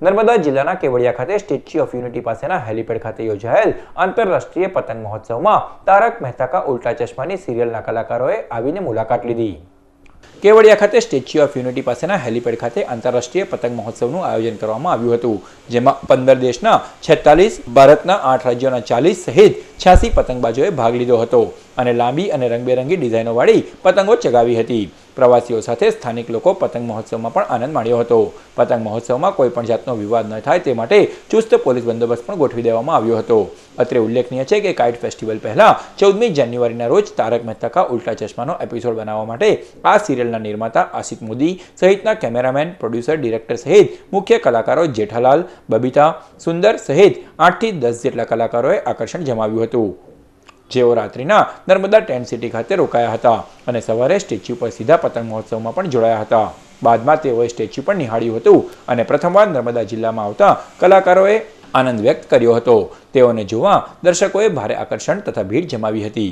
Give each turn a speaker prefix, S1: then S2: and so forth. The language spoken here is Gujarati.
S1: નર્મદા જિલ્લાના કેવડિયા ખાતે સ્ટેચ્યુ ઓફ યુનિટી પાસેના હેલિપેડ ખાતે યોજાયેલ આંતરરાષ્ટ્રીય પતંગ મહોત્સવમાં તારક મહેતા કા ઉલ્ટા ચશ્માની સિરિયલના કલાકારોએ આવીને મુલાકાત લીધી. કેવડિયા ખાતે સ્ટેચ્યુ ઓફ યુનિટી પાસેના હેલિપેડ ખાતે આંતરરાષ્ટ્રીય પતંગ મહોત્સવનું આયોજન કરવામાં આવ્યું હતું, જેમાં પંદર દેશના છેતાલીસ, ભારતના આઠ રાજ્યોના ચાલીસ સહિત છ્યાસી પતંગબાજોએ ભાગ લીધો હતો અને લાંબી અને રંગબેરંગી ડિઝાઇનોવાળી પતંગો ચગાવી હતી. પ્રવાસીઓ સાથે સ્થાનિક લોકો પતંગ મહોત્સવમાં પણ આનંદ માણ્યો હતો. પતંગ મહોત્સવમાં કોઈ પણ જાતનો વિવાદ ન થાય તે માટે ચુસ્ત પોલીસ બંદોબસ્ત પણ ગોઠવી દેવામાં આવ્યો હતો. અત્રે ઉલ્લેખનીય છે કે કાઇટ ફેસ્ટિવલ પહેલા ચૌદમી જાન્યુઆરીના રોજ તારક મહેતા કા ઉલ્ટા ચશ્માનો એપિસોડ બનાવવા માટે આ સિરિયલના નિર્માતા આશિત મોદી સહિતના કેમેરામેન, પ્રોડ્યુસર, ડિરેક્ટર સહિત મુખ્ય કલાકારો જેઠાલાલ, બબીતા સુંદર સહિત આઠથી દસ જેટલા કલાકારોએ આકર્ષણ જમાવ્યું હતું. જેઓ રાત્રિના નર્મદા ટેન્ટ સિટી ખાતે રોકાયા હતા અને સવારે સ્ટેચ્યુ પર સીધા પતંગ મહોત્સવમાં પણ જોડાયા હતા. બાદમાં તેઓએ સ્ટેચ્યુ પણ નિહાળ્યું હતું અને પ્રથમવાર નર્મદા જિલ્લામાં આવતા કલાકારોએ આનંદ વ્યક્ત કર્યો હતો. તેઓને જોવા દર્શકોએ ભારે આકર્ષણ તથા ભીડ જમાવી હતી.